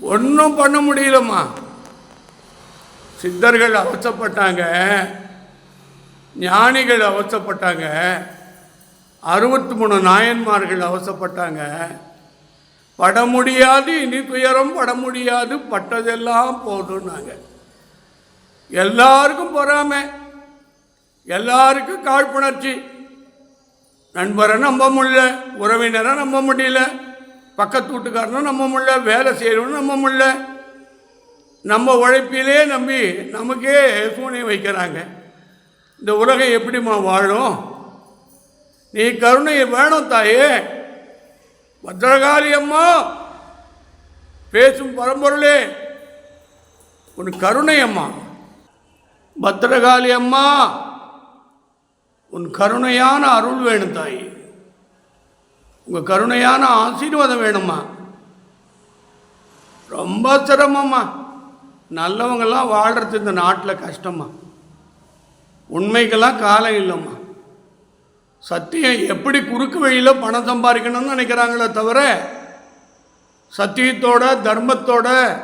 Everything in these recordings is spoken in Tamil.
ஒன்றும் பண்ண முடியலம்மா. சித்தர்கள் அவசப்பட்டாங்க. ஞானிகள் அவசப்பட்டாங்க. அறுபத்தி மூணு நாயன்மார்கள் அவசப்பட்டாங்க. பட முடியாது இனி துயரம் பட முடியாது பட்டதெல்லாம் போதும்னாங்க. எல்லாருக்கும் பொறாமை. எல்லாருக்கும் காழ்ப்புணர்ச்சி. நண்பரை நம்ப முடியல உறவினரை நம்ப முடியல பக்கத்து வீட்டுக்காரனும் நம்ம முள்ள வேலை செய்கிறவனும் நம்ம முள்ள. நம்ம உழைப்பிலே நம்பி நமக்கே சூனை வைக்கிறாங்க. இந்த உலகம் எப்படிம்மா வாழும்? நீ கருணை வேணும் தாயே. பத்ரகாளி அம்மா பேசும் பரம்பொருளே. உன் கருணை அம்மா. பத்ரகாளி அம்மா உன் கருணையான அருள் வேணும் தாய். உங்கள் கருணையான ஆசீர்வாதம் வேணுமா ரொம்ப சிரமம்மா. நல்லவங்கெல்லாம் வாழ்கிறது இந்த நாட்டில் கஷ்டமா உண்மைக்கெல்லாம் காலம் இல்லைம்மா. சத்தியம் எப்படி குறுக்கு வழியில் பணம் சம்பாதிக்கணும்னு நினைக்கிறாங்களே தவிர சத்தியத்தோட தர்மத்தோட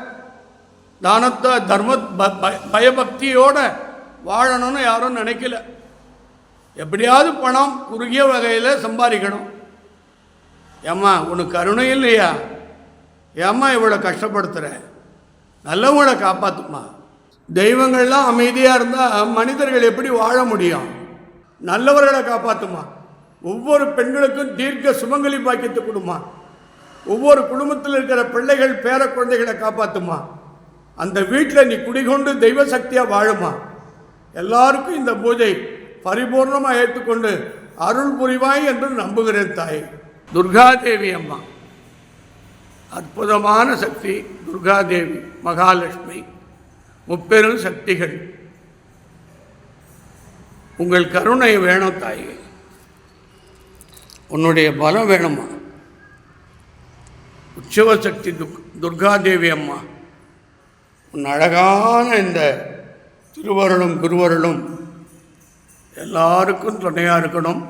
தானத்தை தர்ம ப- பயபக்தியோட வாழணும்னு யாரும் நினைக்கல. எப்படியாவது பணம் குறுகிய வகையில் சம்பாதிக்கணும். ஏம்மா உனக்கு கருணை இல்லையா? ஏம்மா இவ்வளோ கஷ்டப்படுத்துகிற நல்லவங்களை காப்பாற்றுமா தெய்வங்கள்லாம் அமைதியாக இருந்தால் மனிதர்கள் எப்படி வாழ முடியும்? நல்லவர்களை காப்பாற்றுமா ஒவ்வொரு பெண்களுக்கும் தீர்க்க சுமங்கலி பாக்கியத்தை கொடுமா. ஒவ்வொரு குடும்பத்தில் இருக்கிற பிள்ளைகள் பேர குழந்தைகளை காப்பாற்றுமா அந்த வீட்டில் நீ குடிகொண்டு தெய்வ சக்தியாக வாழுமா. எல்லாருக்கும் இந்த பூஜை பரிபூர்ணமாக ஏற்றுக்கொண்டு அருள் புரிவாய் என்று நம்புகிறேன் தாய். துர்காதேவி அம்மா. அற்புதமான சக்தி துர்காதேவி மகாலட்சுமி முப்பெரும் சக்திகள். உங்கள் கருணை வேணும் தாயே. உன்னுடைய பலம் வேணுமா? உற்சவ சக்தி துக் துர்காதேவி அம்மா. உன் அழகான இந்த திருவருளும் குருவருளும் எல்லாருக்கும் துணையாக இருக்கணும்.